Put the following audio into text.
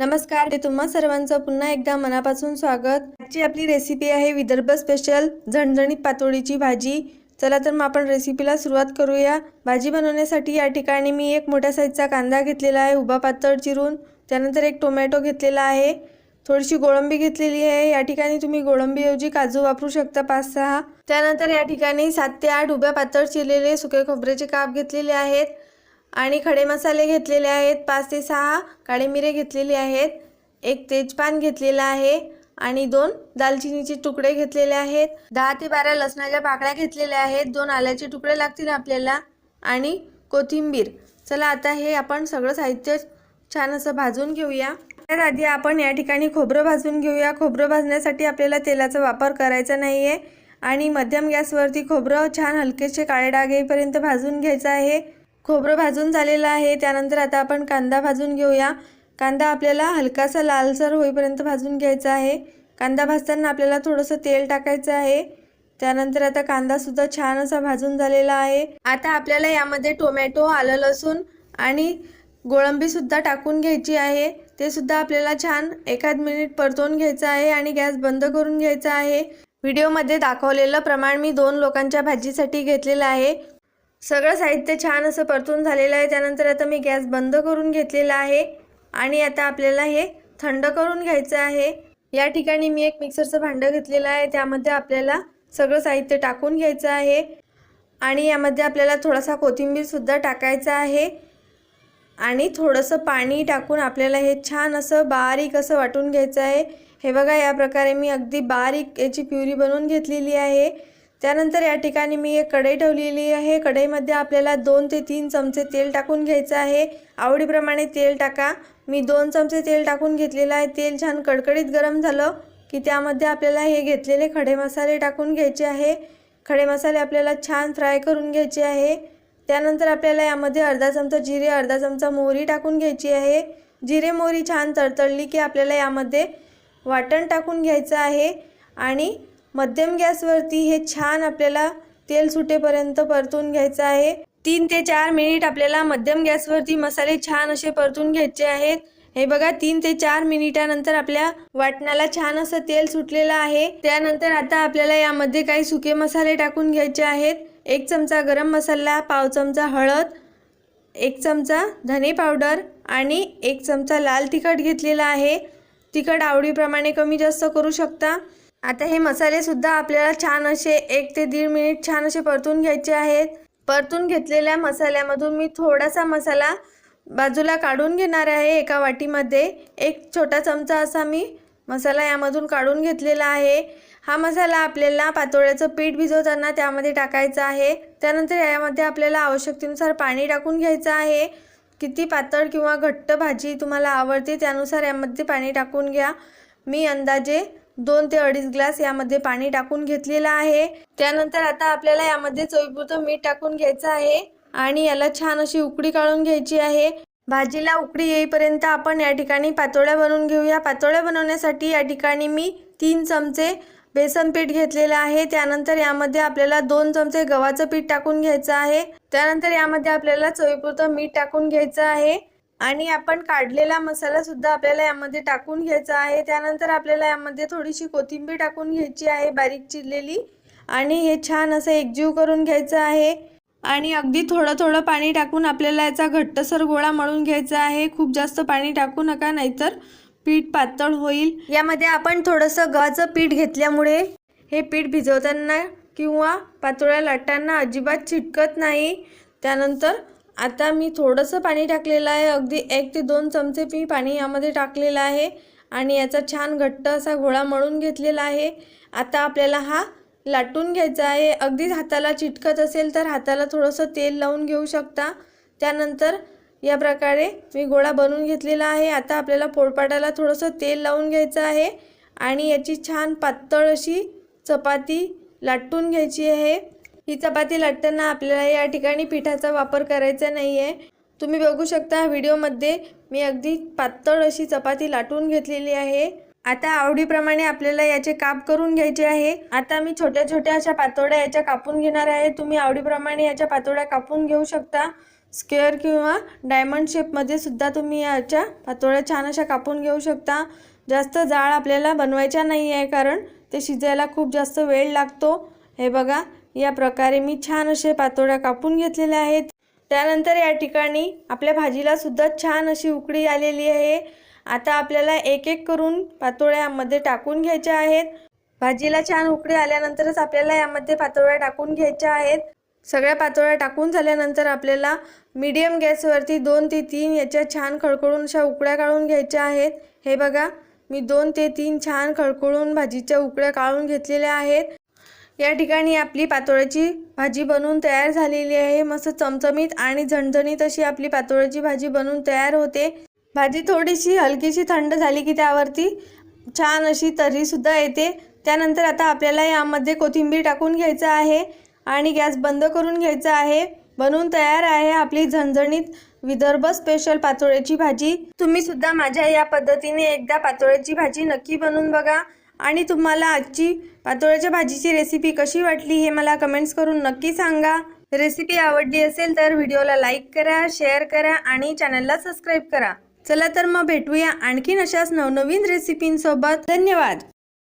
नमस्कार ते तुम्हा सर्वांचं पुन्हा एकदा मनापासून स्वागत. आजची आपली रेसिपी आहे विदर्भ स्पेशल झणझणीत पातोळीची भाजी. चला तर मग आपण रेसिपीला सुरुवात करूया. भाजी बनवण्यासाठी या ठिकाणी मी एक मोठ्या साईजचा कांदा घेतलेला आहे उभा पातळ चिरून. त्यानंतर एक टोमॅटो घेतलेला आहे. थोडीशी गोळंबी घेतलेली आहे. या ठिकाणी तुम्ही गोळंबीऐवजी काजू वापरू शकता पाच सहा त्यानंतर या ठिकाणी सात ते आठ उभ्या पातळ चिरलेले सुके खोबऱ्याचे काप घेतलेले आहेत. आणि खडे मसाले घेतलेले आहेत पाच ते सहा. काळे मिरे घेतलेले आहेत. एक तेजपान घेतलेला आहे आणि दोन दालचिनीचे तुकडे घेतलेले आहेत. दहा ते बारा लसणाच्या पाकळ्या घेतलेल्या आहेत. दोन आल्याचे तुकडे लागतील आपल्याला. आणि कोथिंबीर. चला आता हे आपण सगळं साहित्य छान असं भाजून घेऊया. त्यात आधी आपण या ठिकाणी खोबरं भाजून घेऊया. खोबरं भाजण्यासाठी आपल्याला तेलाचा वापर करायचा नाही आहे आणि मध्यम गॅसवरती खोबरं छान हलकेसे काळे डाग येईपर्यंत भाजून घ्यायचं आहे. खोबरं भाजून झालेलं आहे. त्यानंतर आता आपण कांदा भाजून घेऊया. कांदा आपल्याला हलकासा लालसर होईपर्यंत भाजून घ्यायचा आहे. कांदा भाजताना आपल्याला थोडंसं तेल टाकायचं आहे. त्यानंतर आता कांदासुद्धा छान असा भाजून झालेला आहे. आता आपल्याला यामध्ये टोमॅटो आलं लसूण आणि गोळंबीसुद्धा टाकून घ्यायची आहे. ते सुद्धा आपल्याला छान एखाद मिनिट परतवून घ्यायचं आहे आणि गॅस बंद करून घ्यायचा आहे. व्हिडिओमध्ये दाखवलेलं प्रमाण मी दोन लोकांच्या भाजीसाठी घेतलेलं आहे. सगळं साहित्य छान असं परतून झालेलं आहे. त्यानंतर आता मी गॅस बंद करून घेतलेला आहे आणि आता आपल्याला हे थंड करून घ्यायचं आहे. या ठिकाणी मी एक मिक्सरचं भांडं घेतलेलं आहे. त्यामध्ये आपल्याला सगळं साहित्य टाकून घ्यायचं आहे आणि यामध्ये आपल्याला थोडासा कोथिंबीरसुद्धा टाकायचा आहे आणि थोडंसं पाणी टाकून आपल्याला हे छान असं बारीक असं वाटून घ्यायचं आहे. हे बघा या प्रकारे मी अगदी बारीक याची प्युरी बनवून घेतलेली आहे. त्यानंतर या ठिकाणी मी एक कढई ठेवलेली आहे. कढईमध्ये आपल्याला दोन ते तीन चमचे तेल टाकून घ्यायचं आहे. आवडीप्रमाणे तेल टाका. मी दोन चमचे तेल टाकून घेतलेलं आहे. तेल छान कडकडीत गरम झालं की त्यामध्ये आपल्याला हे घेतलेले खडे मसाले टाकून घ्यायचे आहे. खडे मसाले आपल्याला छान फ्राय करून घ्यायचे आहे. त्यानंतर आपल्याला यामध्ये अर्धा चमचा जिरे अर्धा चमचा मोहरी टाकून घ्यायची आहे. जिरे मोहरी छान तडतडली की आपल्याला यामध्ये वाटण टाकून घ्यायचं आहे. आणि मध्यम गॅसवरती हे छान आपल्याला तेल सुटेपर्यंत परतून घ्यायचं आहे. तीन ते चार मिनिट आपल्याला मध्यम गॅसवरती मसाले छान असे परतून घ्यायचे आहेत. हे बघा तीन ते चार मिनिटानंतर आपल्या वाटणाला छान असं तेल सुटलेलं आहे. त्यानंतर आता आपल्याला यामध्ये काही सुके मसाले टाकून घ्यायचे आहेत. एक चमचा गरम मसाला पाव चमचा हळद एक चमचा धने पावडर आणि एक चमचा लाल तिखट घेतलेला आहे. तिखट आवडीप्रमाणे कमी जास्त करू शकता. आता हे मसालेसुद्धा आपल्याला छान असे एक ते दीड मिनिट छान असे परतून घ्यायचे आहेत. परतून घेतलेल्या मसाल्यामधून मी थोडासा मसाला बाजूला काढून घेणार आहे एका वाटीमध्ये. एक छोटा चमचा असा मी मसाला यामधून काढून घेतलेला आहे. हा मसाला आपल्याला पातोळ्याचं पीठ भिजवताना त्यामध्ये टाकायचा आहे. त्यानंतर यामध्ये आपल्याला आवश्यकतेनुसार पाणी टाकून घ्यायचं आहे. किती पातळ किंवा घट्ट भाजी तुम्हाला आवडते त्यानुसार यामध्ये पाणी टाकून घ्या. मी अंदाजे दोन ते अडीच ग्लास यामध्ये पाणी टाकून घेतलेलं आहे. त्यानंतर आता आपल्याला यामध्ये चवीपुरतं मीठ टाकून घ्यायचं आहे आणि याला छान अशी उकडी काढून घ्यायची आहे. भाजीला उकडी येईपर्यंत आपण या ठिकाणी पातोळ्या बनवून घेऊया. पातोळ्या बनवण्यासाठी या ठिकाणी मी तीन चमचे बेसन पीठ घेतलेलं आहे. त्यानंतर यामध्ये आपल्याला दोन चमचे गव्हाचं पीठ टाकून घ्यायचं आहे. त्यानंतर यामध्ये आपल्याला चवीपुरतं मीठ टाकून घ्यायचं आहे. आणि आपण काढलेला मसाला सुद्धा आपल्याला यामध्ये टाकून घ्यायचा आहे. त्यानंतर आपल्याला यामध्ये थोडीशी कोथिंबीर टाकून घ्यायची आहे बारीक चिरलेली. आणि हे छान असं एकजीव करून घ्यायचं आहे. आणि अगदी थोडं थोडं पाणी टाकून आपल्याला याचा घट्टसर गोळा मळून घ्यायचा आहे. खूप जास्त पाणी टाकू नका नाहीतर पीठ पातळ होईल. यामध्ये आपण थोडंसं गव्हाचं पीठ घेतल्यामुळे हे पीठ भिजवताना किंवा पातोळ्या लाटताना अजिबात चिटकत नाही. त्यानंतर आता मी थोडंसं पाणी टाकलेलं आहे. अगदी एक ते दोन चमचे मी पाणी यामध्ये टाकलेलं आहे आणि याचा छान घट्ट असा गोळा मळून घेतलेला आहे. आता आपल्याला हा लाटून घ्यायचा आहे. अगदीच हाताला चिटकत असेल तर हाताला थोडंसं तेल लावून घेऊ शकता. त्यानंतर या प्रकारे मी गोळा बनवून घेतलेला आहे. आता आपल्याला पोळपाटाला थोडंसं तेल लावून घ्यायचं आहे आणि याची छान पातळ अशी चपाती लाटून घ्यायची आहे. ही चपाती लाटताना आपल्याला या ठिकाणी पिठाचा वापर करायचा नाही आहे तुम्ही बघू शकता व्हिडिओमध्ये मी अगदी पातळ अशी चपाती लाटून घेतलेली आहे. आता आवडीप्रमाणे आपल्याला याचे काप करून घ्यायचे आहे. आता मी छोट्या छोट्या अशा पातोड्या याच्या कापून घेणार आहे. तुम्ही आवडीप्रमाणे याच्या पातोड्या कापून घेऊ शकता. स्क्वेअर किंवा डायमंड शेपमध्ये सुद्धा तुम्ही याच्या पातोळ्या छान अशा कापून घेऊ शकता. जास्त जाळ आपल्याला बनवायच्या नाही आहे कारण ते शिजायला खूप जास्त वेळ लागतो. हे बघा या प्रकारे मी छान असे पातोळ्या कापून घेतलेल्या आहेत. त्यानंतर या ठिकाणी आपल्या भाजीला सुद्धा छान अशी उकडी आलेली आहे. आता आपल्याला एक एक करून पातोळ्या यामध्ये टाकून घ्यायच्या आहेत. भाजीला छान उकळी आल्यानंतरच आपल्याला यामध्ये पातोळ्या टाकून घ्यायच्या आहेत. सगळ्या पातोळ्या टाकून झाल्यानंतर आपल्याला मीडियम गॅसवरती दोन ते तीन याच्या छान खळखळून अशा उकड्या काढून घ्यायच्या आहेत. हे बघा मी दोन ते तीन छान खळखळून भाजीच्या उकड्या काढून घेतलेल्या आहेत. या ठिकाणी आपली पातोळ्याची भाजी बनवून तयार झालेली आहे. मस्त चमचमीत आणि झणझणीत अशी आपली पातोळ्याची भाजी बनवून तयार होते. भाजी थोडीशी हलकीशी थंड झाली की त्यावरती छान अशी तर्रीसुद्धा येते. त्यानंतर आता आपल्याला यामध्ये कोथिंबीर टाकून घ्यायचं आहे आणि गॅस बंद करून घ्यायचा आहे. बनवून तयार आहे आपली झणझणीत विदर्भ स्पेशल पातोळ्याची भाजी. तुम्ही सुद्धा माझ्या या पद्धतीने एकदा पातोळ्याची भाजी नक्की बनवून बघा. आणि तुम्हाला आजची पातोळ्याच्या भाजीची रेसिपी कशी वाटली हे मला कमेंट्स करून नक्की सांगा. रेसिपी आवडली असेल तर व्हिडिओला लाईक करा शेअर करा आणि चॅनलला सबस्क्राईब करा. चला तर मग भेटूया आणखीन अशाच नवनवीन रेसिपींसोबत धन्यवाद.